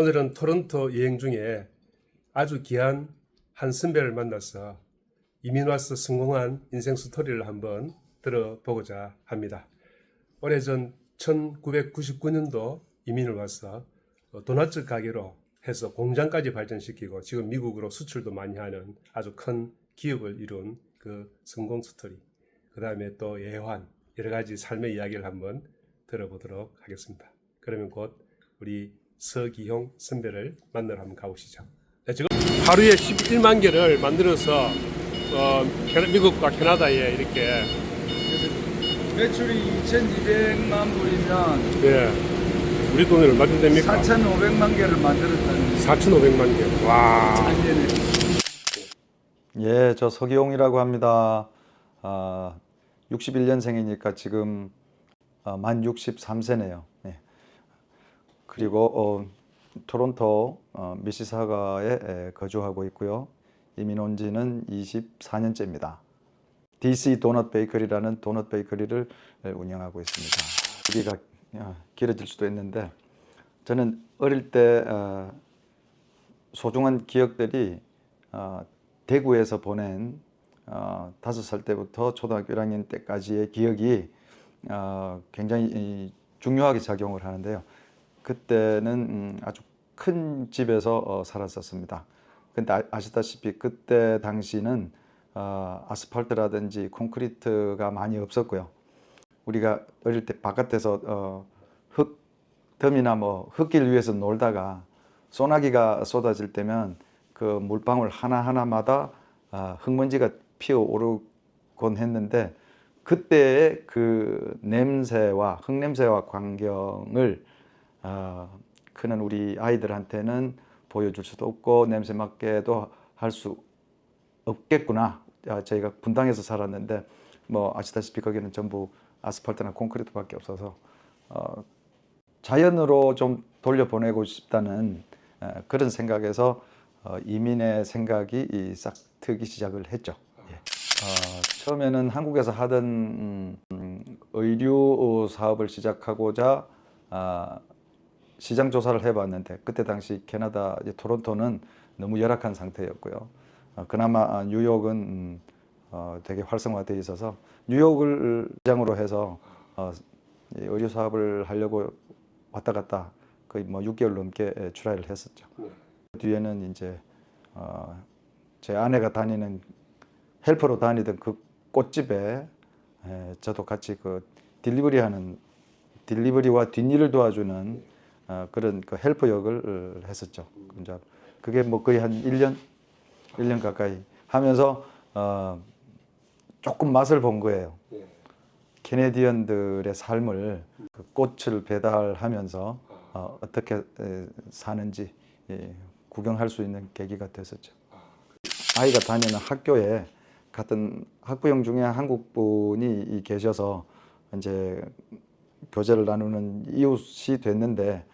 오늘은 토론토 여행 중에 아주 귀한 한 선배를 만나서 이민 와서 성공한 인생 스토리를 한번 들어보고자 합니다. 오래전 1999년도 이민을 와서 어, 도넛 가게로 해서 공장까지 발전시키고 지금 미국으로 수출도 많이 하는 아주 큰 기업을 이룬 그 성공 스토리. 그 다음에 또 예환 여러 가지 삶의 이야기를 한번 들어보도록 하겠습니다. 그러면 곧 우리 서기용 선배를 만나러 한번 가보시죠. 네, 지금 하루에 11만 개를 만들어서 어, 미국과 캐나다에 이렇게 매출이 2,200만 불이면 예, 우리 돈으로 얼마 좀 됩니까? 4,500만 개를 만들었다는 4,500만 개. 와. 작년에 예, 저 서기용이라고 합니다. 아, 61년생이니까 지금 아, 만 63세네요. 예. 그리고 어, 토론토 어, 미시사가에 에, 거주하고 있고요. 이민 온 지는 24년째입니다. DC 도넛 베이커리라는 도넛 베이커리를 에, 운영하고 있습니다. 여기가 아, 길어질 수도 있는데 저는 어릴 때 어, 소중한 기억들이 어, 대구에서 보낸 어, 다섯 살 때부터 초등학교 1학년 때까지의 기억이 어, 굉장히 이, 중요하게 작용을 하는데요. 그때는 음, 아주 큰 집에서 어, 살았었습니다. 근데 아, 아시다시피 그때 당시는 어, 아스팔트라든지 콘크리트가 많이 없었고요. 우리가 어릴 때 바깥에서 어, 흙 덤이나 뭐 흙길 위에서 놀다가 소나기가 쏟아질 때면 그 물방울 하나 하나마다 아, 흙먼지가 피어 오르곤 했는데 그때의 그 냄새와 흙 냄새와 광경을 아, 크는 우리 아이들한테는 보여줄 수도 없고 냄새 맡게도 할 수 없겠구나. 아, 저희가 분당에서 살았는데 뭐 아시다시피 거기는 전부 아스팔트나 콘크리트밖에 없어서 어, 자연으로 좀 돌려보내고 싶다는 어, 그런 생각에서 어, 이민의 생각이 이싹 트기 시작을 했죠. 예. 어, 처음에는 한국에서 하던 음, 음, 의류 사업을 시작하고자 아, 시장 조사를 해봤는데 그때 당시 캐나다 토론토는 너무 열악한 상태였고요. 어, 그나마 아, 뉴욕은 음, 어, 되게 활성화되어 있어서 뉴욕을 시장으로 해서 어, 이 의류 사업을 하려고 왔다 갔다 거의 뭐 6개월 넘게 에, 트라이를 했었죠. 그 뒤에는 이제 어, 제 아내가 다니는 헬퍼로 다니던 그 꽃집에 에, 저도 같이 그 딜리버리하는 딜리버리와 뒷일을 도와주는 어, 그런 그 헬퍼 역을 어, 했었죠. 이제 그게 뭐 거의 한 1년, 1년 가까이 하면서 어, 조금 맛을 본 거예요. 예. 캐네디언들의 삶을 그 꽃을 배달하면서 어, 어떻게 에, 사는지 예, 구경할 수 있는 계기가 됐었죠. 아이가 다니는 학교에 같은 학부형 중에 한국 분이 이- 계셔서 이제 교제를 나누는 이웃이 됐는데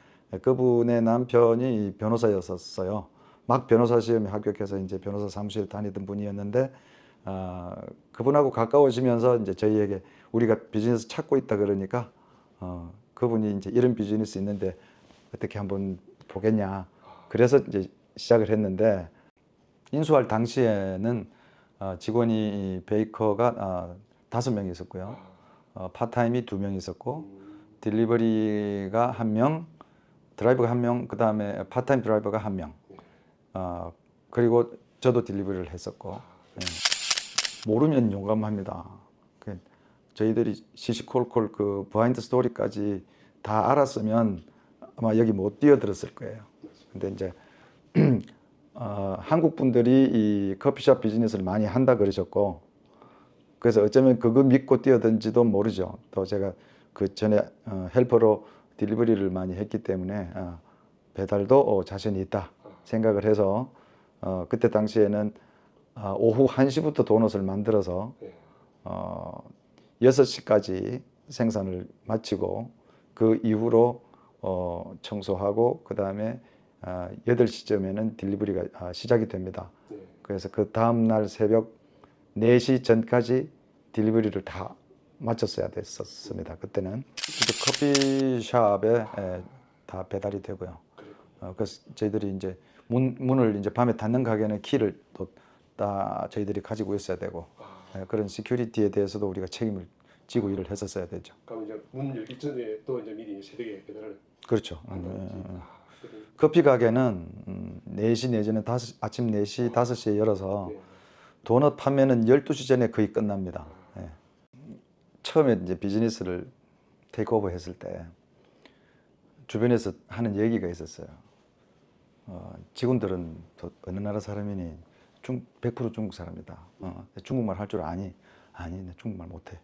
그분의 남편이 변호사였었어요. 막 변호사 시험에 합격해서 이제 변호사 사무실 다니던 분이었는데 아, 그분하고 가까워지면서 이제 저희에게 우리가 비즈니스 찾고 있다 그러니까 어, 그분이 이제 이런 비즈니스 있는데 어떻게 한번 보겠냐. 그래서 이제 시작을 했는데 인수할 당시에는 어, 직원이 이 베이커가 어, 다섯 명 있었고요. 어, 파타임이 두 명 있었고 딜리버리가 한 명, 드라이버가 한 명, 그 다음에 파타임 드라이버가 한 명. 어, 그리고 저도 딜리버리를 했었고 예. 모르면 용감합니다. 그 저희들이 시시콜콜 그 비하인드 스토리까지 다 알았으면 아마 여기 못 뛰어들었을 거예요. 근데 이제 어, 한국 분들이 이 커피숍 비즈니스를 많이 한다 그러셨고 그래서 어쩌면 그거 믿고 뛰어든지도 모르죠. 또 제가 그 전에 어, 헬퍼로 딜리버리를 많이 했기 때문에 어, 배달도 어, 자신이 있다 생각을 해서 어, 그때 당시에는 어, 오후 1시부터 도넛을 만들어서 어, 6시까지 생산을 마치고 그 이후로 어, 청소하고 그 다음에 아, 8시쯤에는 딜리버리가 아, 시작이 됩니다. 그래서 그 다음날 새벽 4시 전까지 딜리버리를 다 마쳤어야 됐었습니다. 그때는 이제 커피숍에 에, 다 배달이 되고요. 어, 그래서 저희들이 이제 문, 문을 이제 밤에 닫는 가게는 키를 또 다 저희들이 가지고 있어야 되고 아, 예, 그런 시큐리티에 대해서도 우리가 책임을 지고 일을 했었어야 되죠. 그럼 이제 문 열기 전에 또 이제 미리 새벽에 배달을 그렇죠. 한다. 음, 음, 음. 아. 커피 가게는 음, 4시 내지는 다섯 아침 4시, 5시에 열어서 네. 도넛 판매는 12시 전에 거의 끝납니다. 예. 처음에 이제 비즈니스를 테이크오버 했을 때 주변에서 하는 얘기가 있었어요. 어, 직원들은 또 어느 나라 사람이니 중, 100% 중국 사람이다. 어, 중국말 할 줄 아니? 아니, 내 중국말 못해.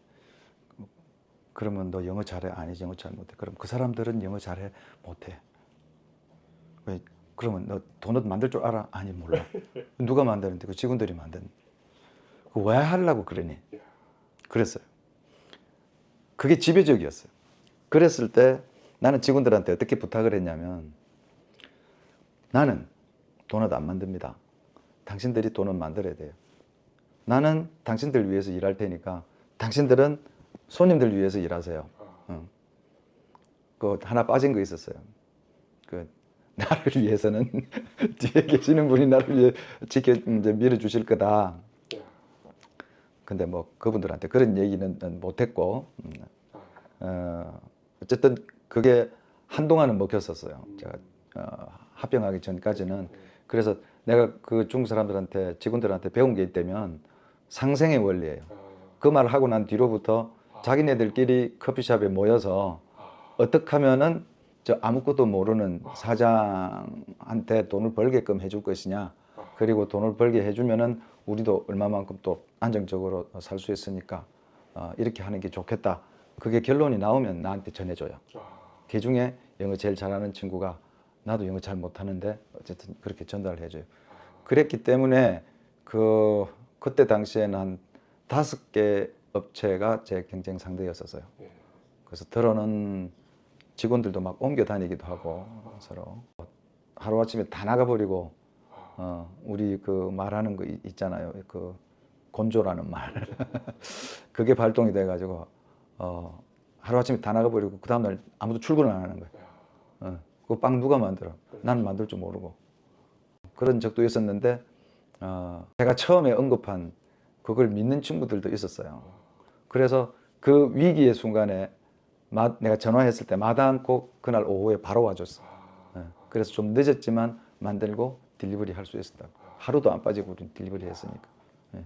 그러면 너 영어 잘해? 아니, 영어 잘 못해. 그럼 그 사람들은 영어 잘해? 못해. 왜? 그러면 너 도넛 만들 줄 알아? 아니, 몰라. 누가 만드는데? 그 직원들이 만든. 그왜 하려고 그러니? 그랬어요. 그게 지배적이었어요. 그랬을 때 나는 직원들한테 어떻게 부탁을 했냐면 나는 도넛 안 만듭니다. 당신들이 도넛 만들어야 돼요. 나는 당신들 위해서 일할 테니까 당신들은 손님들 위해서 일하세요. 응. 그 하나 빠진 거 있었어요. 그 나를 위해서는 뒤에 계시는 분이 나를 위해 지켜 이제 밀어 주실 거다. 야, 근데 뭐 그분들한테 그런 얘기는 못했고 음, 아, 어, 어쨌든 그게 한동안은 먹혔었어요. 제가 어, 합병하기 전까지는. 그래서 내가 그 중국 사람들한테 직원들한테 배운 게 있다면 상생의 원리예요. 아, 그 말을 하고 난 뒤로부터 자기네들끼리 커피숍에 모여서 어떻게 하면은 저 아무것도 모르는 사장한테 돈을 벌게끔 해줄 것이냐. 그리고 돈을 벌게 해주면은 우리도 얼마만큼 또 안정적으로 살 수 있으니까 어, 이렇게 하는 게 좋겠다. 그게 결론이 나오면 나한테 전해줘요. 아, 그 중에 영어 제일 잘하는 친구가 나도 영어 잘 못하는데 어쨌든 그렇게 전달을 해줘요. 그랬기 때문에 그 그때 당시에는 한 다섯 개 업체가 제 경쟁 상대였었어요. 네. 그래서 들어는 직원들도 막 옮겨 다니기도 하고 서로. 하루 아침에 다 나가버리고 어, 우리 그 말하는 거 있- 있잖아요. 그 곤조라는 말. 그게 발동이 돼가지고 어, 하루 아침에 다 나가버리고 그 다음날 아무도 출근을 안 하는 거예요. 어, 그빵 누가 만들어? 나는 만들 줄 모르고. 그런 적도 있었는데 어, 제가 처음에 언급한 그걸 믿는 친구들도 있었어요. 그래서 그 위기의 순간에 마- 내가 전화했을 때 마다 않고 그날 오후에 바로 와줬어. 예. 그래서 좀 늦었지만 만들고 딜리버리 할 수 있었다. 하루도 안 빠지고 우리 딜리버리 했으니까. 음,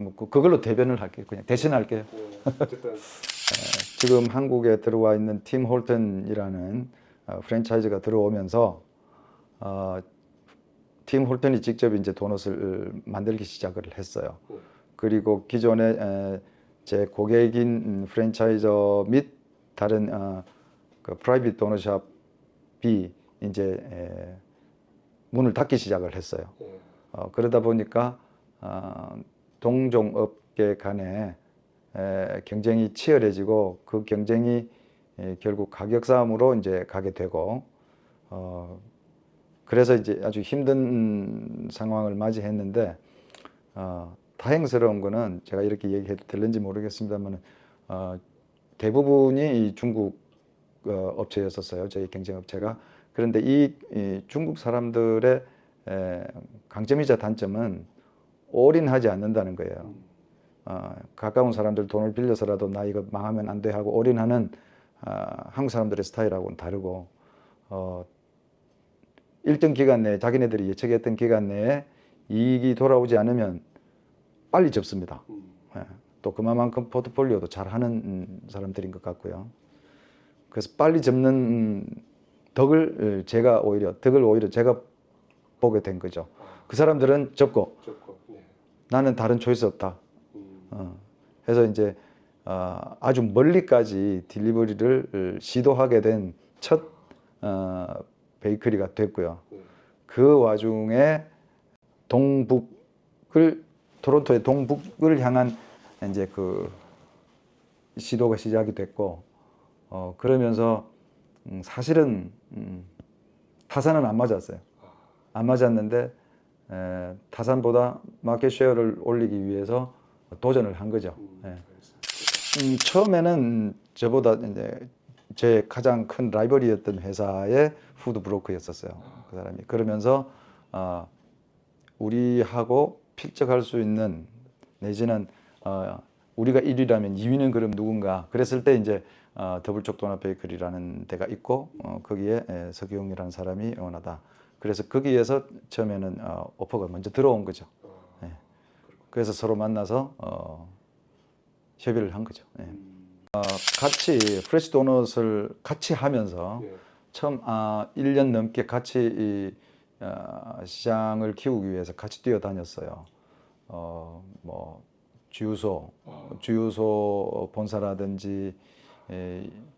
뭐 그- 그걸로 대변을 할게요. 그냥 대신할게요. 네, 어쨌든 지금 한국에 들어와 있는 팀 홀튼이라는 어, 프랜차이즈가 들어오면서 어, 팀 홀튼이 직접 이제 도넛을 만들기 시작을 했어요. 네. 그리고 기존에 에, 제 고객인 음, 프랜차이저 및 다른 어, 그 프라이빗 도넛샵이 이제 에, 문을 닫기 시작을 했어요. 네. 어, 그러다 보니까 어, 동종업계 간에 에, 경쟁이 치열해지고 그 경쟁이 에, 결국 가격 싸움으로 이제 가게 되고 어, 그래서 이제 아주 힘든 상황을 맞이했는데 어, 다행스러운 거는 제가 이렇게 얘기해도 될는지 모르겠습니다만 어, 대부분이 이 중국 어, 업체였었어요 저희 경쟁 업체가 그런데 이, 이 중국 사람들의 에, 강점이자 단점은 올인하지 않는다는 거예요. 음, 어, 가까운 사람들 돈을 빌려서라도 나 이거 망하면 안 돼 하고 올인하는 아, 한국 사람들의 스타일하고는 다르고 어, 일정 기간 내에 자기네들이 예측했던 기간 내에 이익이 돌아오지 않으면 빨리 접습니다. 음, 예, 또 그만큼 포트폴리오도 잘하는 음, 사람들인 것 같고요. 그래서 빨리 접는 음, 덕을 어, 제가 오히려 덕을 오히려 제가 보게 된 거죠. 그 사람들은 접고 좋고. 네. 나는 다른 초이스 없다. 음, 어, 해서 이제 어, 아주 멀리까지 딜리버리를 어, 시도하게 된 첫 어, 베이커리가 됐고요. 네. 그 와중에 동북을 토론토의 동북을 향한 이제 그 시도가 시작이 됐고 어, 그러면서 음, 사실은 음, 타산은 안 맞았어요. 안 맞았는데 에, 타산보다 마켓 쉐어를 올리기 위해서 도전을 한 거죠. 음, 예. 음, 처음에는 저보다 이제 제 가장 큰 라이벌이었던 회사의 푸드 브로커였었어요. 그 사람이 그러면서 어, 우리하고 필적할 수 있는 내지는 어, 우리가 1위라면 2위는 그럼 누군가 그랬을 때 이제 어, 더블쪽 도넛 베이커리라는 데가 있고 어, 거기에 에, 서기용이라는 사람이 원하다. 그래서 거기에서 처음에는 어, 오퍼가 먼저 들어온 거죠. 예. 그래서 서로 만나서 어, 협의를 한 거죠. 예. 어, 같이 프레시 도넛을 같이 하면서 예. 처음 아, 1년 넘게 같이 이, 어, 시장을 키우기 위해서 같이 뛰어다녔어요. 어, 뭐 주유소, 주유소 본사라든지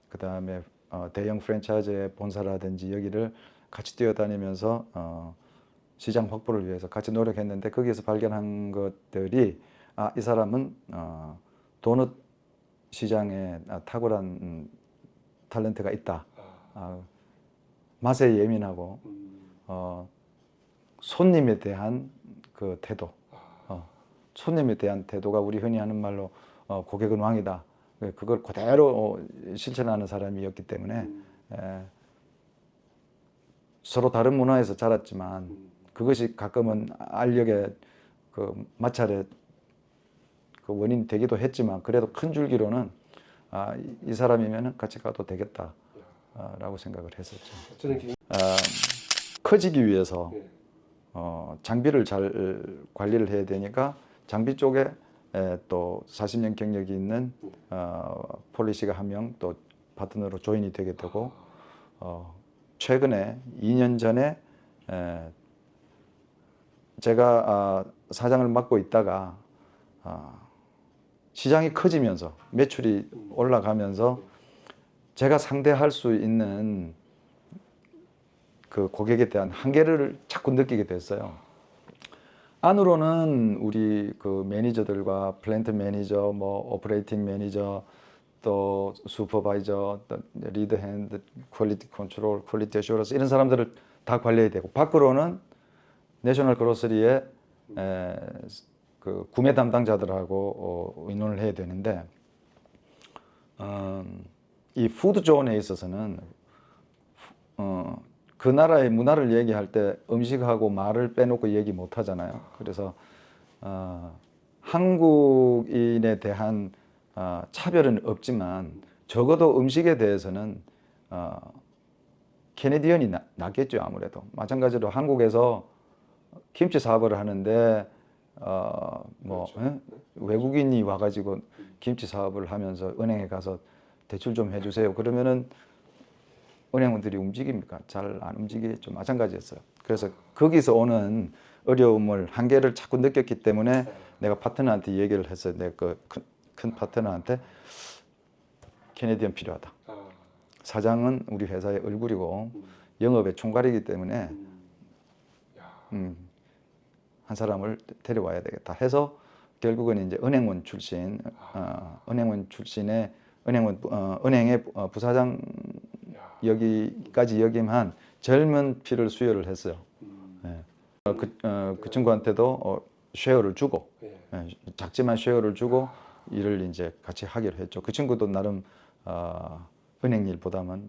그 다음에 어, 대형 프랜차이즈의 본사라든지 여기를 같이 뛰어다니면서 어, 시장 확보를 위해서 같이 노력했는데 거기에서 발견한 것들이 아, 이 사람은 어, 도넛 시장에 아, 탁월한 음, 탤런트가 있다. 아, 맛에 예민하고 어, 손님에 대한 그 태도, 어, 손님에 대한 태도가 우리 흔히 하는 말로 어, 고객은 왕이다. 예, 그걸 그대로 어, 실천하는 사람이었기 때문에 에, 서로 다른 문화에서 자랐지만 그것이 가끔은 알력의 그 마찰의 그 원인이 되기도 했지만 그래도 큰 줄기로는 아, 이- 이 사람이면 같이 가도 되겠다라고 생각을 했었죠. 아, 커지기 위해서 예. 어, 장비를 잘 관리를 해야 되니까 장비 쪽에 에, 또 40년 경력이 있는 어, 폴리시가 한 명 또 파트너로 조인이 되게 되고 어, 최근에 2년 전에 에, 제가 아, 사장을 맡고 있다가 아, 시장이 커지면서 매출이 올라가면서 제가 상대할 수 있는 그 고객에 대한 한계를 자꾸 느끼게 됐어요. 안으로는 우리 그 매니저들과 플랜트 매니저, 뭐 오퍼레이팅 매니저, 또 슈퍼바이저, 또 리드 핸드, 퀄리티 컨트롤, 퀄리티 어슈런스 이런 사람들을 다 관리해야 되고 밖으로는 내셔널 그로서리의 에, 그 구매 담당자들하고 어, 의논을 해야 되는데 음, 이 푸드 존에 있어서는 어, 그 나라의 문화를 얘기할 때 음식하고 말을 빼놓고 얘기 못 하잖아요. 그래서 어, 한국인에 대한 어, 차별은 없지만 적어도 음식에 대해서는 어, 캐네디언이 나- 낫겠죠 아무래도 마찬가지로 한국에서 김치 사업을 하는데 어, 뭐 예? 외국인이 와가지고 김치 사업을 하면서 은행에 가서 대출 좀 해주세요 그러면은 은행원들이 움직입니까? 잘 안 움직이겠죠. 마찬가지였어요. 그래서 거기서 오는 어려움을 한계를 자꾸 느꼈기 때문에 내가 파트너한테 얘기를 했어요. 내그 큰, 큰 파트너한테 캐네디언 필요하다. 아, 사장은 우리 회사의 얼굴이고 영업의 총괄이기 때문에 음, 한 사람을 데려와야 되겠다 해서 결국은 이제 은행원 출신, 어, 은행원 출신의 은행원 어, 은행의 어, 부사장 여기까지 역임한 젊은 피를 수여를 했어요. 예. 어, 그, 어, 그 친구한테도 어, 쉐어를 주고 예. 예, 작지만 쉐어를 주고 일을 이제 같이 하기로 했죠. 그 친구도 나름 어, 은행 일보다는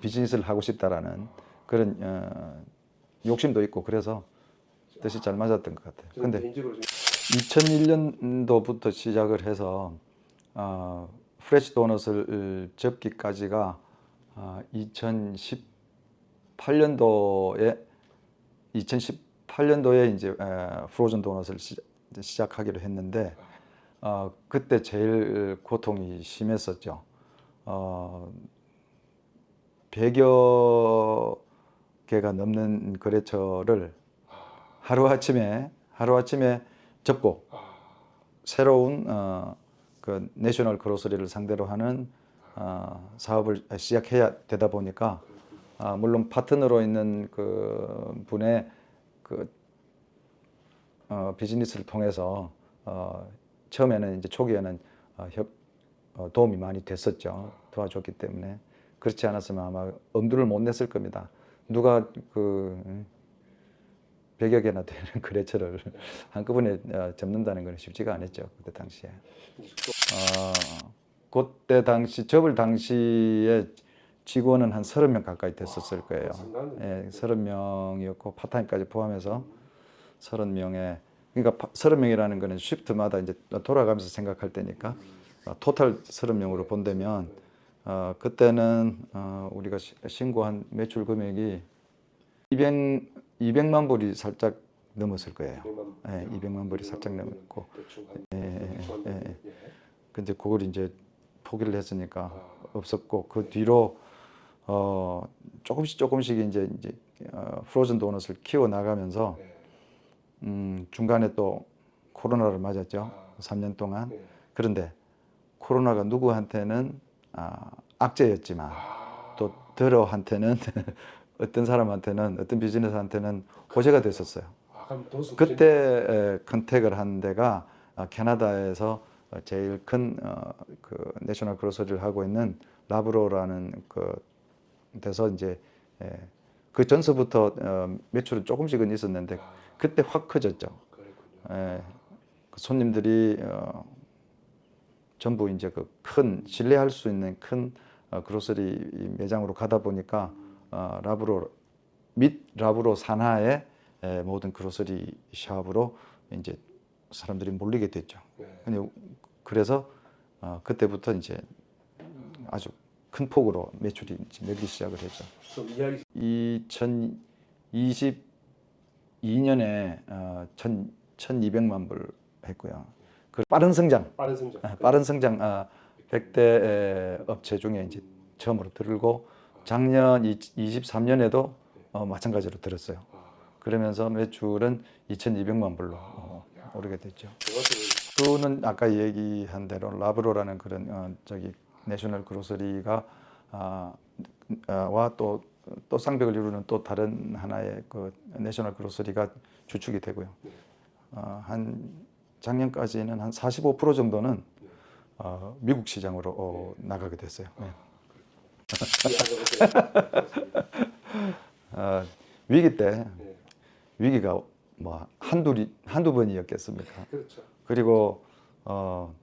비즈니스를 하고 싶다라는 그런 어, 욕심도 있고 그래서 뜻이 잘 맞았던 것 같아요. 근데 개인적으로 좀 2001년도부터 시작을 해서 어, 프레시 도넛을 접기까지가 어, 2018년도에 2018년도에 이제 에, 프로즌 도넛을 시, 시작하기로 했는데 어, 그때 제일 고통이 심했었죠. 어, 100여 개가 넘는 거래처를 하루 아침에 하루 아침에 접고 새로운 어, 그 내셔널 그로서리를 상대로 하는 어, 사업을 시작해야 되다 보니까 아, 물론 파트너로 있는 그 분의 그 어, 비즈니스를 통해서 어, 처음에는 이제 초기에는 어, 협, 어, 도움이 많이 됐었죠. 도와줬기 때문에. 그렇지 않았으면 아마 엄두를 못 냈을 겁니다. 누가 그 음, 100여 개나 되는 거래처를 한꺼번에 어, 접는다는 건 쉽지가 않았죠 그때 당시에. 어, 그때 당시 접을 당시에 직원은 한 30명 가까이 됐었을 거예요. 상당하네. 예, 30명이었고 파타임까지 포함해서 30명에 그러니까 30명이라는 거는 쉬프트마다 이제 돌아가면서 생각할 때니까 어, 토탈 30명으로 본다면 어, 그때는 어, 우리가 시- 신고한 매출 금액이 200 200만 불이 살짝 넘었을 거예요. 예, 200만 불이 살짝 넘었고 예, 예. 예. 예. 근데 그걸 이제 포기를 했으니까 아, 없었고 그 뒤로 어 조금씩 조금씩 이제 이제 어, 프로즌 도넛을 키워 나가면서 예. 음, 중간에 또 코로나를 맞았죠. 아. 3년 동안. 예. 그런데 코로나가 누구한테는 아, 악재였지만 아, 또 더러한테는 어떤 사람한테는 어떤 비즈니스한테는 호재가 됐었어요. 아, 그때 에, 컨택을 한 데가 어, 캐나다에서 어, 제일 큰 어, 그 내셔널 그로서리를 하고 있는 라브로라는 그 데서 이제 에, 그 전서부터 어, 매출은 조금씩은 있었는데 아, 그때 확 커졌죠. 에, 그 손님들이 어, 전부 이제 그 큰 신뢰할 수 있는 큰 어, 그로서리 매장으로 가다 보니까 어, 라브로 및 라브로 산하의 에, 모든 그로서리 샵으로 이제 사람들이 몰리게 됐죠. 예. 근데 그래서 어, 그때부터 이제 아주 큰 폭으로 매출이 늘기 시작을 했죠. 좀 이야기 2022년에 어, 1 1,200만 불 했고요. 그 빠른 성장, 빠른 성장. 아, 빠른 성장 아, 100대 업체 중에 이제 처음으로 들고 작년 23년에도 어, 마찬가지로 들었어요. 아, 그러면서 매출은 2,200만 불로 어, 오르게 됐죠. 그것을 또는 아까 얘기한 대로 라브로라는 그런 어, 저기 내셔널 그로서리가 아, 아, 와또 또 쌍벽을 이루는 또 다른 하나의 그 내셔널 그로서리가 주축이 되고요. 어, 한 작년까지는 한 45% 정도는 어, 미국 시장으로 어, 나가게 됐어요. 네. 어, 위기 때 예. 위기가 뭐 한두 한두 번이었겠습니까? 그렇죠. 그리고 어,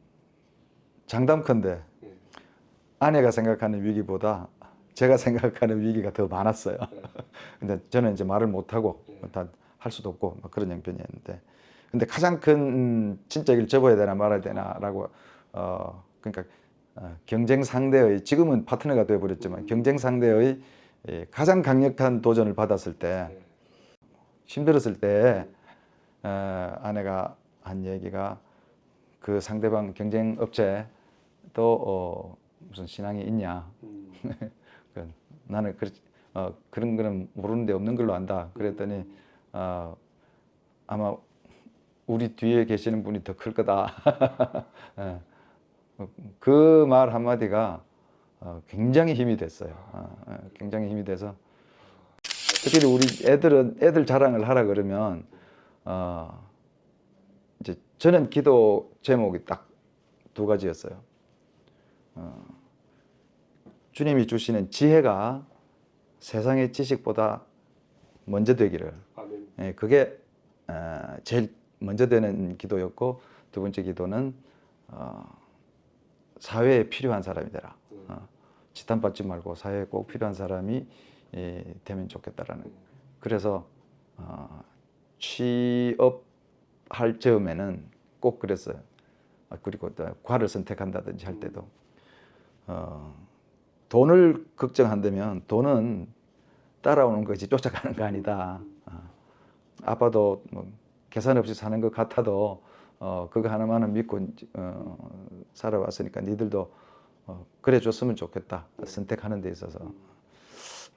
장담컨대 예. 아내가 생각하는 위기보다 제가 생각하는 위기가 더 많았어요. 근데 저는 이제 말을 못 하고 다할 수도 없고 막 그런 형편이었는데, 근데 가장 큰 음, 진짜 이걸 접어야 되나 말아야 되나라고 어 그러니까 어, 경쟁 상대의 지금은 파트너가 되어 버렸지만 경쟁 상대의 예, 가장 강력한 도전을 받았을 때 예. 힘들었을 때 어, 아내가 한 얘기가 그 상대방 경쟁 업체 또 어, 무슨 신앙이 있냐. 음, 그, 나는 그, 어, 그런 거는 모르는데 없는 걸로 안다. 그랬더니 어, 아마 우리 뒤에 계시는 분이 더 클 거다. 그말 한마디가 어, 굉장히 힘이 됐어요. 어, 어, 굉장히 힘이 돼서 특히 우리 애들은 애들 자랑을 하라 그러면 어, 이제 저는 기도 제목이 딱 두 가지였어요. 어, 주님이 주시는 지혜가 세상의 지식보다 먼저 되기를. 예, 그게 어, 제일 먼저 되는 기도였고 두 번째 기도는 어, 사회에 필요한 사람이 되라. 어, 지탄받지 말고 사회에 꼭 필요한 사람이 예, 되면 좋겠다라는. 그래서 어, 취업할 즈음에는 꼭 그랬어요. 아, 그리고 또 과를 선택한다든지 할 때도 어, 돈을 걱정한다면 돈은 따라오는 거지 쫓아가는 거 아니다. 어, 아빠도 뭐 계산 없이 사는 것 같아도 어, 그거 하나만은 믿고 어, 살아왔으니까 니들도 어, 그래 줬으면 좋겠다 선택하는 데 있어서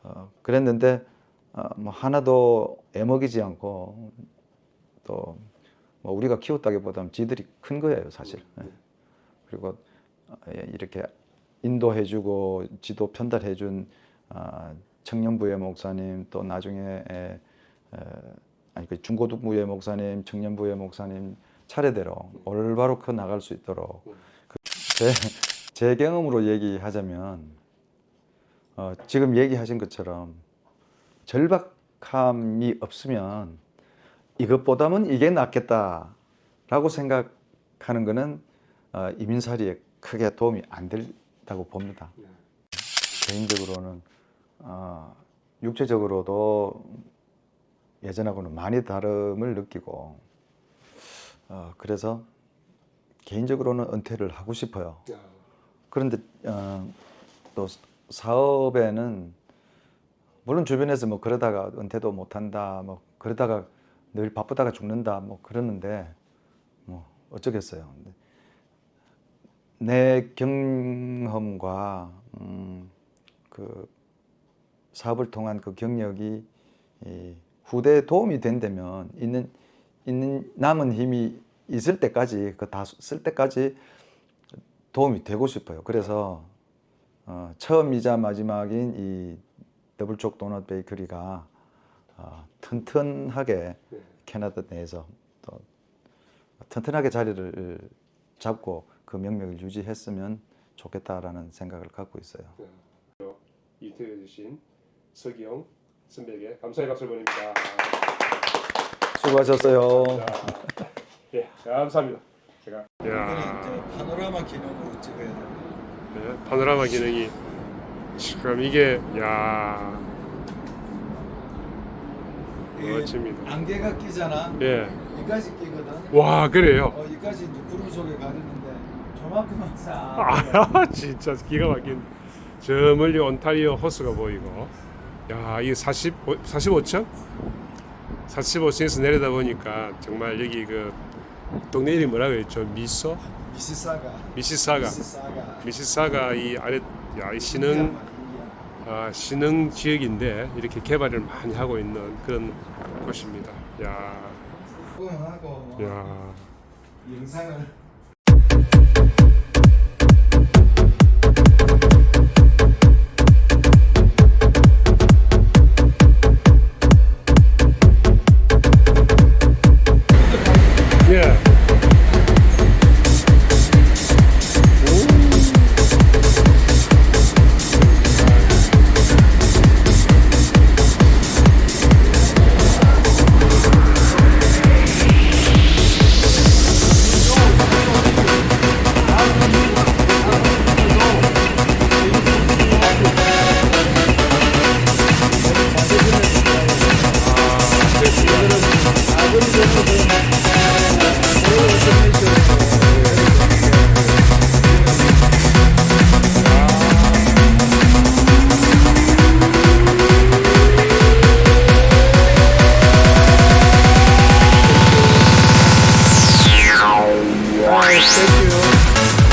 어, 그랬는데 어, 뭐 하나도 애먹이지 않고 또 뭐 우리가 키웠다기보다는 지들이 큰 거예요 사실 예. 그리고 어, 예, 이렇게 인도해주고 지도 편달해준 아, 청년부의 목사님 또 나중에 에, 에, 아니 그 중고등부의 목사님 청년부의 목사님 차례대로 올바로 커 나갈 수 있도록 그 제, 제 경험으로 얘기하자면 어, 지금 얘기하신 것처럼 절박함이 없으면 이것보다는 이게 낫겠다라고 생각하는 것은 어, 이민살이에 크게 도움이 안 된다고 봅니다. 개인적으로는 어, 육체적으로도 예전하고는 많이 다름을 느끼고 어, 그래서 개인적으로는 은퇴를 하고 싶어요. 야, 그런데 어, 또 사업에는 물론 주변에서 뭐 그러다가 은퇴도 못한다, 뭐 그러다가 늘 바쁘다가 죽는다, 뭐 그러는데 뭐 어쩌겠어요. 내 경험과 음, 그 사업을 통한 그 경력이 이 후대에 도움이 된다면 있는 있는 남은 힘이 있을 때까지 그 다 쓸 때까지 도움이 되고 싶어요. 그래서 어, 처음이자 마지막인 이 더블촉 도넛 베이커리가 어, 튼튼하게 네. 캐나다 내에서 또 튼튼하게 자리를 잡고 그 명맥을 유지했으면 좋겠다라는 생각을 갖고 있어요. 인터뷰해 주신 서기영 선배에게 감사의 박수를 보냅니다. 수고하셨어요. 자, 예, 감사합니다. 제가 야, 이제 파노라마 기능으로 찍어야 된다. 네, 파노라마 기능이 지금 이게 야 멋집니다. 안개가 끼잖아. 예, 이까지 끼거든. 와 그래요. 어, 이제 구름 속에 가리는데 저만큼만 싹. 아 진짜 기가 막힌 저 멀리 온타리오 호수가 보이고 야 이게 40 45층 45층에서 내려다 보니까 정말 여기 그 동네 이름이 뭐라고 했죠 미소 미시사가. 미시사가 미시사가. 미시사가 이 아래 야 이 신흥 아, 신흥 지역인데 이렇게 개발을 많이 하고 있는 그런 곳입니다. 야, 하고 야. 영상을 Thank you.